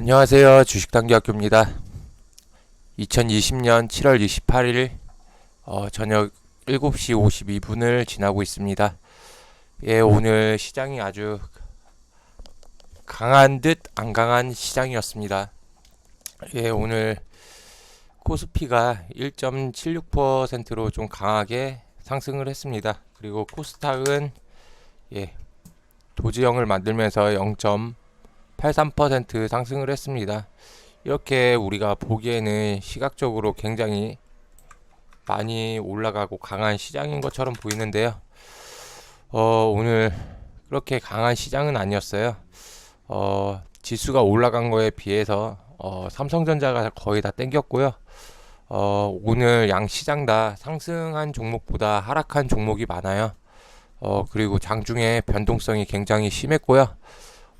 안녕하세요. 주식단기학교입니다. 2020년 7월 28일 어, 저녁 7시 52분을 지나고 있습니다. 예, 오늘 시장이 아주 강한 듯 안 강한 시장이었습니다. 예, 오늘 코스피가 1.76%로 좀 강하게 상승을 했습니다. 그리고 코스닥은 예, 도지형을 만들면서 0. 83% 상승을 했습니다. 이렇게 우리가 보기에는 시각적으로 굉장히 많이 올라가고 강한 시장인 것처럼 보이는데요. 어, 오늘 그렇게 강한 시장은 아니었어요. 어, 지수가 올라간 거에 비해서 어, 삼성전자가 거의 다 땡겼고요. 어, 오늘 양 시장 다 상승한 종목보다 하락한 종목이 많아요. 어, 그리고 장중에 변동성이 굉장히 심했고요.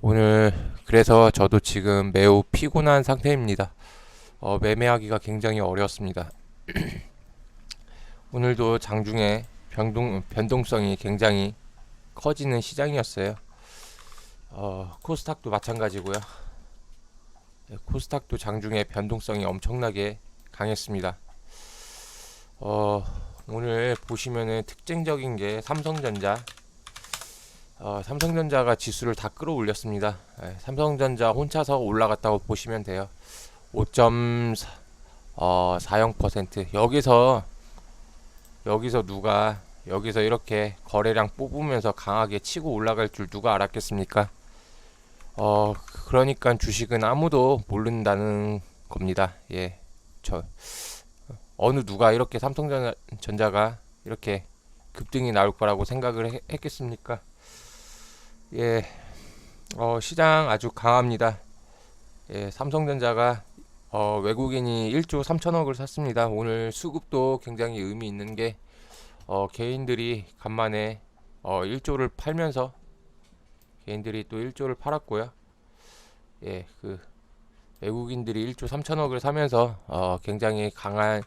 오늘 그래서 저도 지금 매우 피곤한 상태입니다. 어, 매매하기가 굉장히 어려웠습니다. 오늘도 장중에 변동, 변동성이 굉장히 커지는 시장이었어요. 어, 코스닥도 마찬가지고요. 네, 코스닥도 장중에 변동성이 엄청나게 강했습니다. 어, 오늘 보시면은 특징적인 게 삼성전자 어, 삼성전자가 지수를 다 끌어올렸습니다. 예, 삼성전자 혼자서 올라갔다고 보시면 돼요. 5.40% 어, 40% 여기서 여기서 누가 여기서 이렇게 거래량 뽑으면서 강하게 치고 올라갈 줄 누가 알았겠습니까? 어 그러니까 주식은 아무도 모른다는 겁니다. 예, 저 어느 누가 이렇게 삼성전자가 이렇게 급등이 나올 거라고 생각을 해- 했겠습니까? 예, 어, 시장 아주 강합니다. 예, 삼성전자가 어, 외국인이 1조 3천억을 샀습니다. 오늘 수급도 굉장히 의미 있는 게 어, 개인들이 간만에 어, 1조를 팔면서 개인들이 또 1조를 팔았고요. 예, 그 외국인들이 1조 3천억을 사면서 어, 굉장히 강한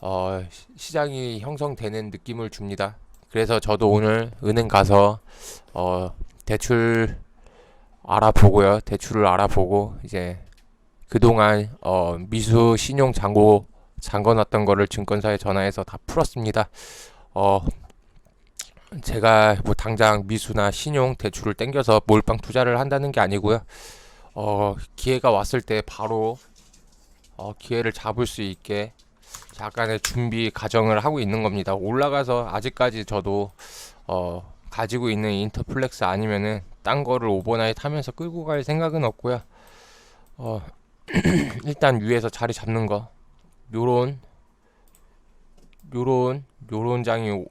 어, 시- 시장이 형성되는 느낌을 줍니다. 그래서 저도 오늘 은행 가서 어, 대출 알아보고요. 대출을 알아보고 이제 그동안 어, 미수 신용 잔고 잠궈놨던 거를 증권사에 전화해서 다 풀었습니다. 어, 제가 뭐 당장 미수나 신용 대출을 땡겨서 몰빵 투자를 한다는 게 아니고요. 어, 기회가 왔을 때 바로 어, 기회를 잡을 수 있게 약간의 준비 과정을 하고 있는 겁니다. 올라가서 아직까지 저도 어, 가지고 있는 인터플렉스 아니면은 딴 거를 오버나잇 하면서 끌고 갈 생각은 없고요. 어, 일단 위에서 자리 잡는 거 요런 요런 요런 장이 오-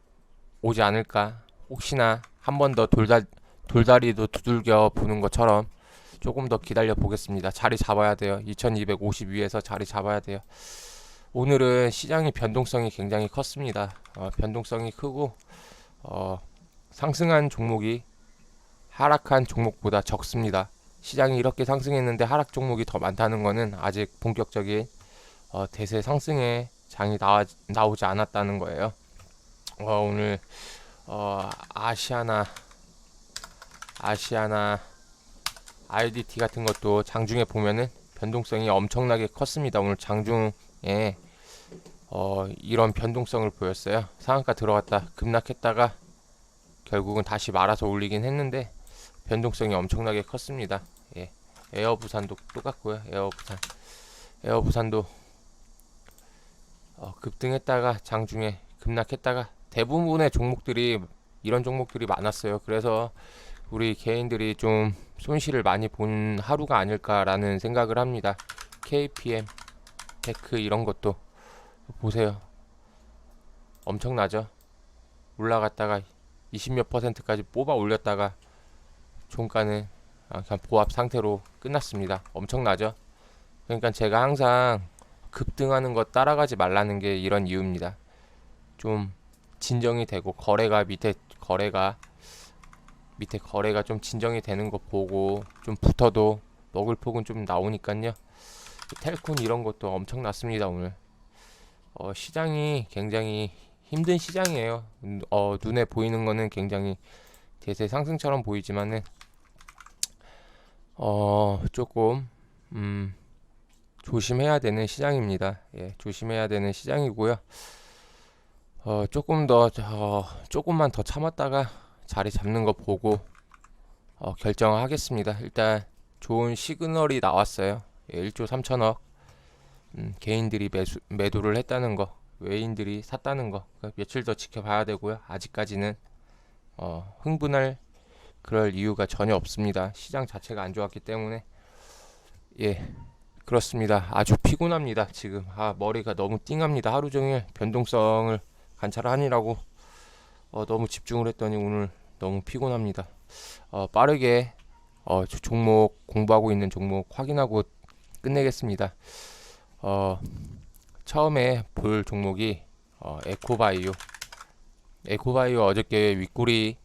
오지 않을까 혹시나 한 번 더 돌다 돌다리도 두들겨 보는 것처럼 조금 더 기다려 보겠습니다. 자리 잡아야 돼요. 2250 위에서 자리 잡아야 돼요. 오늘은 시장의 변동성이 굉장히 컸습니다. 어, 변동성이 크고 어, 상승한 종목이 하락한 종목보다 적습니다. 시장이 이렇게 상승했는데 하락 종목이 더 많다는 것은 아직 본격적인 어, 대세 상승의 장이 나와, 나오지 않았다는 거예요. 어, 오늘 어, 아시아나 아시아나 IDT 같은 것도 장중에 보면은 변동성이 엄청나게 컸습니다. 오늘 장중에 어, 이런 변동성을 보였어요. 상한가 들어갔다 급락했다가 결국은 다시 말아서 올리긴 했는데 변동성이 엄청나게 컸습니다. 예. 에어 부산도 똑같고요. 에어 부산. 에어 부산도 어, 급등했다가 장중에 급락했다가 대부분의 종목들이 이런 종목들이 많았어요. 그래서 우리 개인들이 좀 손실을 많이 본 하루가 아닐까라는 생각을 합니다. KPM, 테크 이런 것도 보세요. 엄청나죠? 올라갔다가 20몇 퍼센트까지 뽑아 올렸다가 종가는 아, 그냥 보합 상태로 끝났습니다. 엄청나죠? 그러니까 제가 항상 급등하는 거 따라가지 말라는 게 이런 이유입니다. 좀 진정이 되고 거래가 밑에 거래가 밑에 거래가 좀 진정이 되는 거 보고 좀 붙어도 먹을 폭은 좀 나오니까요. 텔콘 이런 것도 엄청 났습니다 오늘. 어, 시장이 굉장히 힘든 시장이에요. 음, 어, 눈에 보이는 거는 굉장히 대세 상승처럼 보이지만은 어, 조금 음, 조심해야 되는 시장입니다. 예, 조심해야 되는 시장이고요. 어, 조금 더, 어, 조금만 더 참았다가 자리 잡는 거 보고, 어, 결정하겠습니다. 일단, 좋은 시그널이 나왔어요. 예, 1조 3천억. 음, 개인들이 매수, 매도를 했다는 거, 외인들이 샀다는 거, 그러니까 며칠 더 지켜봐야 되고요. 아직까지는, 어, 흥분할 그럴 이유가 전혀 없습니다. 시장 자체가 안 좋았기 때문에, 예, 그렇습니다. 아주 피곤합니다. 지금 아 머리가 너무 띵합니다. 하루 종일 변동성을 관찰하느라고 어, 너무 집중을 했더니 오늘 너무 피곤합니다. 어, 빠르게 어, 저 종목 공부하고 있는 종목 확인하고 끝내겠습니다. 어, 처음에 볼 종목이 어, 에코바이오. 에코바이오 어저께 윗꼬리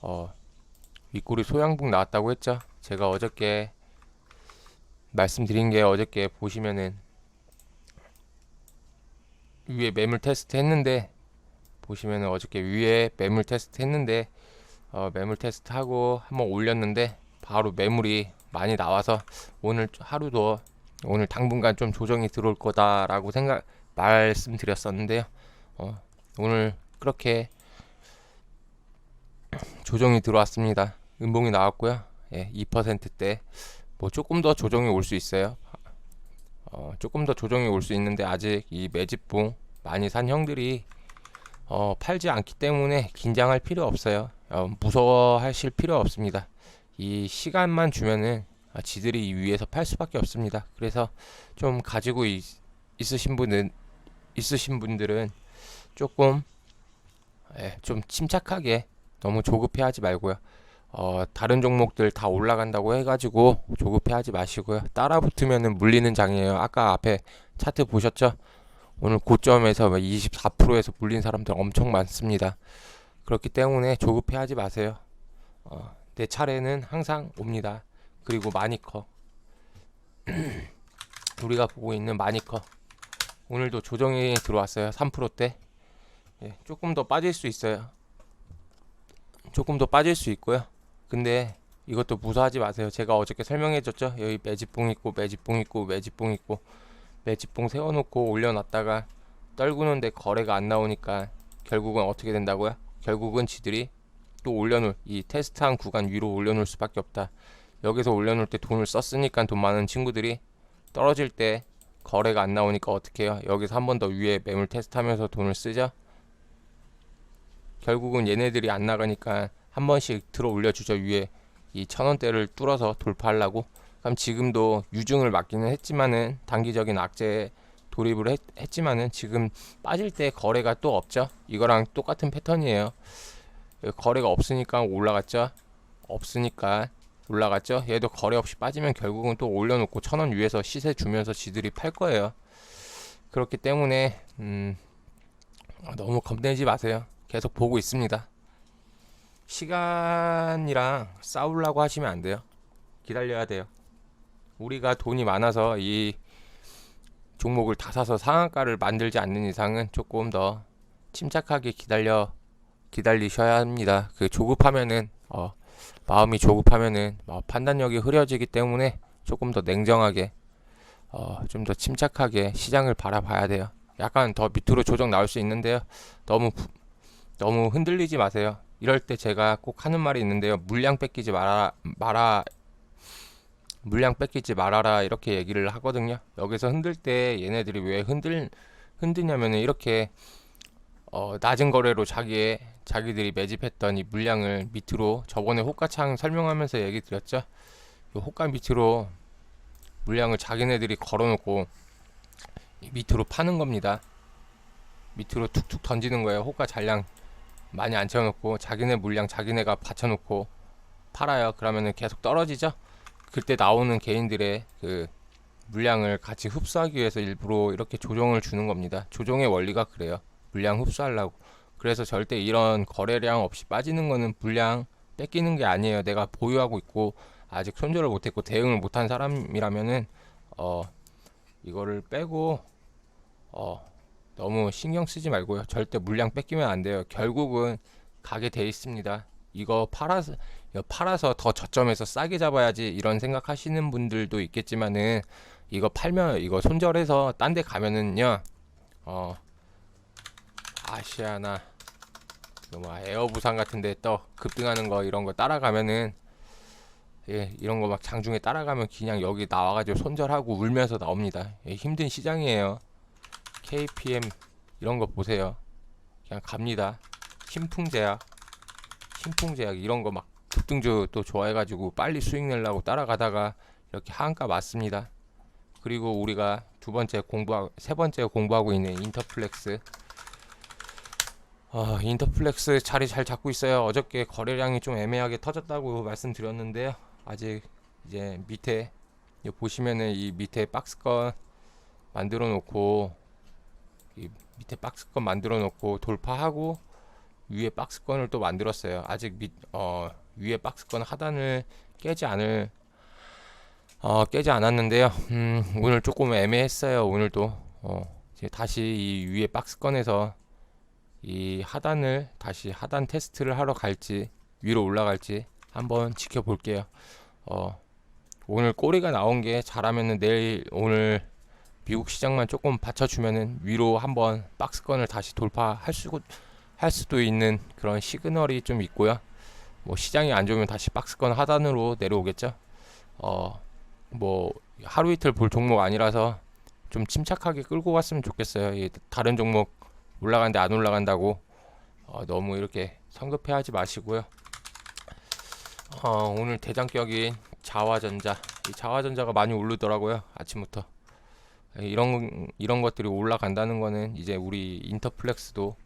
어, 윗꼬리 소양북 나왔다고 했죠. 제가 어저께 말씀드린 게 어저께 보시면은 위에 매물 테스트 했는데 보시면은 어저께 위에 매물 테스트 했는데 어, 매물 테스트 하고 한번 올렸는데 바로 매물이 많이 나와서 오늘 하루도 오늘 당분간 좀 조정이 들어올 거다라고 생각 말씀드렸었는데요. 어, 오늘 그렇게 조정이 들어왔습니다. 음봉이 나왔고요. 예, 2%대 뭐 조금 더 조정이 올 수 있어요. 어, 조금 더 조정이 올 수 있는데 아직 이 매집봉 많이 산 형들이 어, 팔지 않기 때문에 긴장할 필요 없어요. 어, 무서워하실 필요 없습니다. 이 시간만 주면은 아, 지들이 이 위에서 팔 수밖에 없습니다. 그래서 좀 가지고 있, 있으신 분은 있으신 분들은 조금 예, 좀 침착하게 너무 조급해하지 말고요. 어, 다른 종목들 다 올라간다고 해가지고 조급해하지 마시고요. 따라 붙으면은 물리는 장이에요. 아까 앞에 차트 보셨죠? 오늘 고점에서 24%에서 물린 사람들 엄청 많습니다. 그렇기 때문에 조급해하지 마세요. 어, 내 차례는 항상 옵니다. 그리고 마니커 우리가 보고 있는 마니커 오늘도 조정이 들어왔어요. 3%대 예, 조금 더 빠질 수 있어요. 조금 더 빠질 수 있고요. 근데 이것도 무서워하지 마세요. 제가 어저께 설명해줬죠. 여기 매집봉 있고 매집봉 있고 매집봉 있고 매집봉 세워놓고 올려놨다가 떨구는데 거래가 안 나오니까 결국은 어떻게 된다고요? 결국은 지들이 또 올려놓을 이 테스트한 구간 위로 올려놓을 수밖에 없다. 여기서 올려놓을 때 돈을 썼으니까 돈 많은 친구들이 떨어질 때 거래가 안 나오니까 어떻게 해요? 여기서 한 번 더 위에 매물 테스트하면서 돈을 쓰죠. 결국은 얘네들이 안 나가니까 한 번씩 들어 올려주죠 위에. 이 천원대를 뚫어서 돌파하려고. 그럼 지금도 유증을 맞기는 했지만은 단기적인 악재에 돌입을 했, 했지만은 지금 빠질 때 거래가 또 없죠? 이거랑 똑같은 패턴이에요. 거래가 없으니까 올라갔죠? 없으니까 올라갔죠 얘도 거래 없이 빠지면 결국은 또 올려놓고 천 원 위에서 시세 주면서 지들이 팔 거예요 그렇기 때문에 음, 너무 겁내지 마세요 계속 보고 있습니다 시간이랑 싸우려고 하시면 안 돼요. 기다려야 돼요. 우리가 돈이 많아서 이 종목을 다 사서 상한가를 만들지 않는 이상은 조금 더 침착하게 기다려 기다리셔야 합니다. 그 조급하면은 어, 마음이 조급하면은 어, 판단력이 흐려지기 때문에 조금 더 냉정하게 어, 좀 더 침착하게 시장을 바라봐야 돼요. 약간 더 밑으로 조정 나올 수 있는데요. 너무 너무 흔들리지 마세요. 이럴 때 제가 꼭 하는 말이 있는데요. 물량 뺏기지 마라, 마라, 물량 뺏기지 말아라 이렇게 얘기를 하거든요. 여기서 흔들 때 얘네들이 왜 흔들 흔드냐면은 이렇게 어, 낮은 거래로 자기의 자기들이 매집했던 이 물량을 밑으로 저번에 호가창 설명하면서 얘기 드렸죠. 이 호가 밑으로 물량을 자기네들이 걸어놓고 밑으로 파는 겁니다. 밑으로 툭툭 던지는 거예요. 호가 잔량 많이 안 채워놓고 자기네 물량 자기네가 받쳐놓고 팔아요. 그러면은 계속 떨어지죠. 그때 나오는 개인들의 그 물량을 같이 흡수하기 위해서 일부러 이렇게 조정을 주는 겁니다. 조정의 원리가 그래요. 물량 흡수하려고. 그래서 절대 이런 거래량 없이 빠지는 거는 물량 뺏기는 게 아니에요. 내가 보유하고 있고 아직 손절을 못했고 대응을 못한 사람이라면은 어 이거를 빼고 어 너무 신경 쓰지 말고요. 절대 물량 뺏기면 안 돼요. 결국은 가게 돼 있습니다. 이거 팔아서 이거 팔아서 더 저점에서 싸게 잡아야지 이런 생각하시는 분들도 있겠지만은 이거 팔면 이거 손절해서 딴 데 가면은요 어 아시아나 뭐 에어 부산 같은데 또 급등하는 거 이런 거 따라가면은 예 이런 거 막 장중에 따라가면 그냥 여기 나와가지고 손절하고 울면서 나옵니다. 예, 힘든 시장이에요. KPM 이런 거 보세요. 그냥 갑니다. 신풍제약 신풍제약 이런 거 막 급등주 또 좋아해가지고 빨리 수익 내려고 따라가다가 이렇게 하한가 맞습니다. 그리고 우리가 두 번째 공부 세 번째 공부하고 있는 인터플렉스 어, 인터플렉스 자리 잘 잡고 있어요. 어저께 거래량이 좀 애매하게 터졌다고 말씀드렸는데요. 아직 이제 밑에 보시면은 이 밑에 박스건 만들어 놓고 이 밑에 박스건 만들어 놓고 돌파하고 위에 박스건을 또 만들었어요. 아직 밑, 어, 위에 박스건 하단을 깨지 않을 어, 깨지 않았는데요. 음, 오늘 조금 애매했어요. 오늘도 어, 이제 다시 이 위에 박스건에서 이 하단을 다시 하단 테스트를 하러 갈지 위로 올라갈지 한번 지켜볼게요. 어, 오늘 꼬리가 나온 게 잘하면은 내일 오늘 미국 시장만 조금 받쳐주면은 위로 한번 박스건을 다시 돌파할 수, 할 수도 있는 그런 시그널이 좀 있고요. 뭐 시장이 안 좋으면 다시 박스건 하단으로 내려오겠죠. 어, 뭐 하루 이틀 볼 종목 아니라서 좀 침착하게 끌고 갔으면 좋겠어요. 이 다른 종목 올라가는데 안 올라간다고 어, 너무 이렇게 성급해하지 마시고요. 어, 오늘 대장격인 자화전자, 이 자화전자가 많이 오르더라고요 아침부터. 이런 이런 것들이 올라간다는 거는 이제 우리 인터플렉스도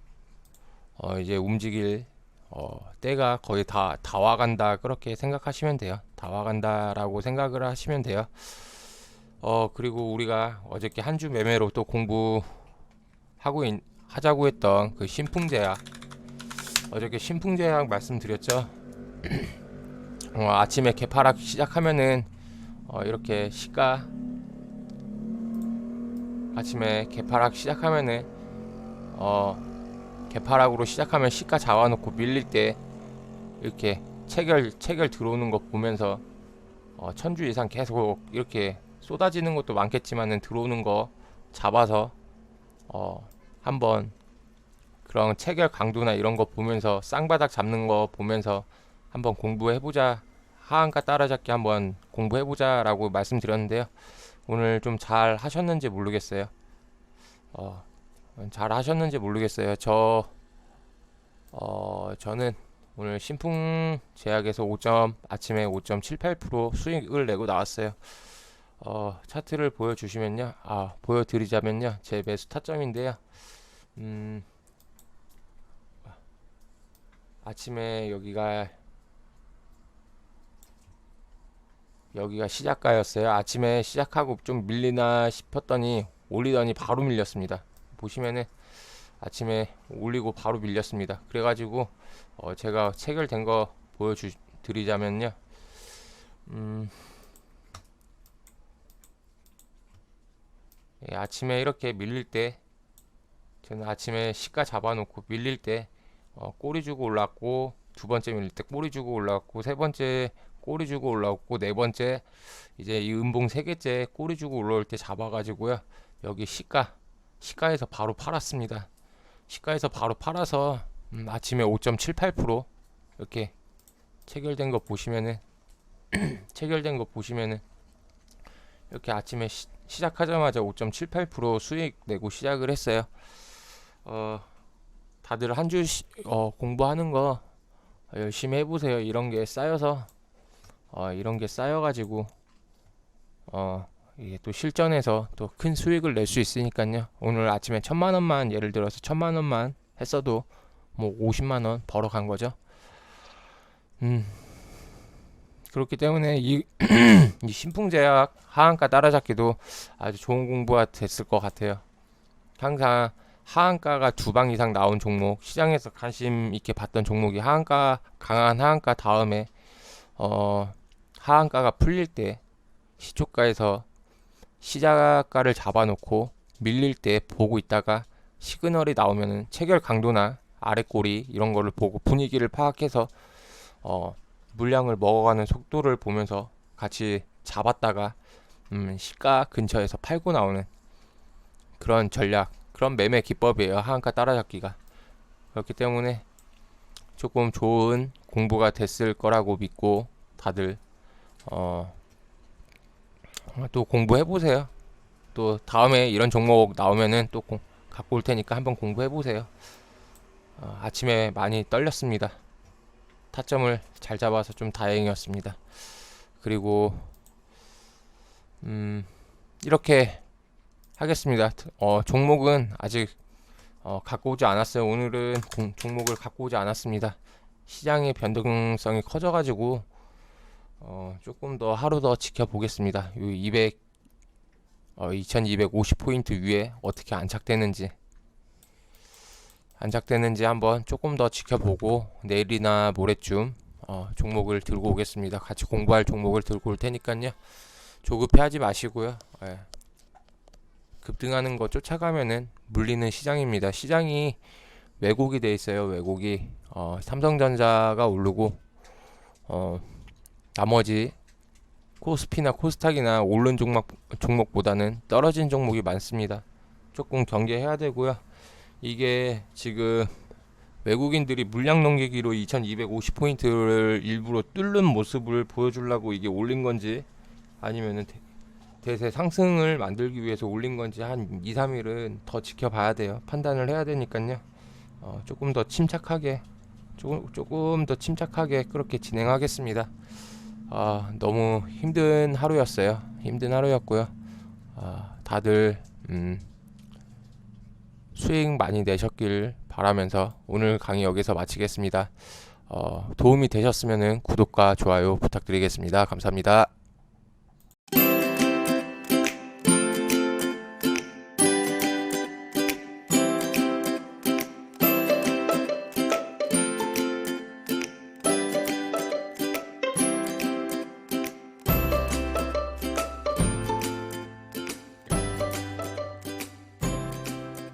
어, 이제 움직일 어, 때가 거의 다 다 와간다 그렇게 생각하시면 돼요. 다 와간다라고 생각을 하시면 돼요. 어 그리고 우리가 어저께 한 주 매매로 또 공부하고 있, 하자고 했던 그 신풍제약 어저께 신풍제약 말씀드렸죠. 어, 아침에 개파락 시작하면은 어, 이렇게 시가 아침에 개파락 시작하면은 어 개파락으로 시작하면 시가 잡아놓고 밀릴 때 이렇게 체결 체결 들어오는 거 보면서 어, 천주 이상 계속 이렇게 쏟아지는 것도 많겠지만은 들어오는 거 잡아서 어, 한번 그런 체결 강도나 이런 거 보면서 쌍바닥 잡는 거 보면서 한번 공부해보자 하한가 따라잡기 한번 공부해보자 라고 말씀드렸는데요. 오늘 좀 잘 하셨는지 모르겠어요. 어, 잘 하셨는지 모르겠어요. 저 어, 저는 오늘 신풍 제약에서 5점 아침에 5.78% 수익을 내고 나왔어요. 어, 차트를 보여주시면요. 아, 보여드리자면요. 제 매수 타점인데요. 음, 아침에 여기가 여기가 시작가였어요. 아침에 시작하고 좀 밀리나 싶었더니 올리더니 바로 밀렸습니다. 보시면은 아침에 올리고 바로 밀렸습니다. 그래가지고 어 제가 체결된 거 보여주 드리자면요. 음 예, 아침에 이렇게 밀릴 때 저는 아침에 시가 잡아놓고 밀릴 때 어, 꼬리 주고 올랐고 두 번째 밀릴 때 꼬리 주고 올랐고 세 번째 꼬리 주고 올라왔고 네 번째 이제 이 음봉 세 개째 꼬리 주고 올라올 때 잡아가지고요 여기 시가 시가에서 바로 팔았습니다 시가에서 바로 팔아서 음, 아침에 5.78% 이렇게 체결된 거 보시면은 체결된 거 보시면은 이렇게 아침에 시, 시작하자마자 5.78% 수익 내고 시작을 했어요. 어, 다들 한주 어, 공부하는 거 열심히 해보세요. 이런 게 쌓여서 어, 이런 게 쌓여가지고 어, 이게 또 실전에서 또 큰 수익을 낼 수 있으니까요. 오늘 아침에 천만 원만 예를 들어서 천만 원만 했어도 뭐 50만 원 벌어간 거죠. 음. 그렇기 때문에 이, 이 신풍제약 하한가 따라잡기도 아주 좋은 공부가 됐을 것 같아요. 항상 하한가가 두 방 이상 나온 종목, 시장에서 관심 있게 봤던 종목이 하한가 강한 하한가 다음에 어 하한가가 풀릴 때 시초가에서 시작가를 잡아놓고 밀릴 때 보고 있다가 시그널이 나오면은 체결 강도나 아래 꼬리 이런 거를 보고 분위기를 파악해서 어, 물량을 먹어가는 속도를 보면서 같이 잡았다가 음, 시가 근처에서 팔고 나오는 그런 전략, 그런 매매 기법이에요. 하한가 따라잡기가. 그렇기 때문에 조금 좋은 공부가 됐을 거라고 믿고 다들 어, 또 공부해 보세요. 또 다음에 이런 종목 나오면은 또 공- 갖고 올 테니까 한번 공부해 보세요. 어, 아침에 많이 떨렸습니다. 타점을 잘 잡아서 좀 다행이었습니다. 그리고 음, 이렇게 하겠습니다. 어, 종목은 아직 어, 갖고 오지 않았어요. 오늘은 공- 종목을 갖고 오지 않았습니다. 시장의 변동성이 커져가지고 어, 조금 더 하루 더 지켜보겠습니다. 요 200, 어, 2250포인트 위에 어떻게 안착되는지 안착되는지 한번 조금 더 지켜보고 내일이나 모레쯤 어, 종목을 들고 오겠습니다. 같이 공부할 종목을 들고 올 테니까요. 조급해하지 마시고요. 예. 급등하는 거 쫓아가면은 물리는 시장입니다. 시장이 왜곡이 돼 있어요. 왜곡이 어, 삼성전자가 오르고 어, 나머지 코스피나 코스닥이나 오른 종목 종목보다는 떨어진 종목이 많습니다. 조금 경계해야 되고요. 이게 지금 외국인들이 물량 넘기기로 2250포인트를 일부러 뚫는 모습을 보여주려고 이게 올린 건지 아니면은 대- 대세 상승을 만들기 위해서 올린 건지 한 2, 3일은 더 지켜봐야 돼요. 판단을 해야 되니까요. 어, 조금 더 침착하게 조금, 조금 더 침착하게 그렇게 진행하겠습니다. 아, 너무 힘든 하루였어요. 힘든 하루였고요. 아, 다들 음, 수익 많이 내셨길 바라면서 오늘 강의 여기서 마치겠습니다. 어, 도움이 되셨으면 구독과 좋아요 부탁드리겠습니다. 감사합니다.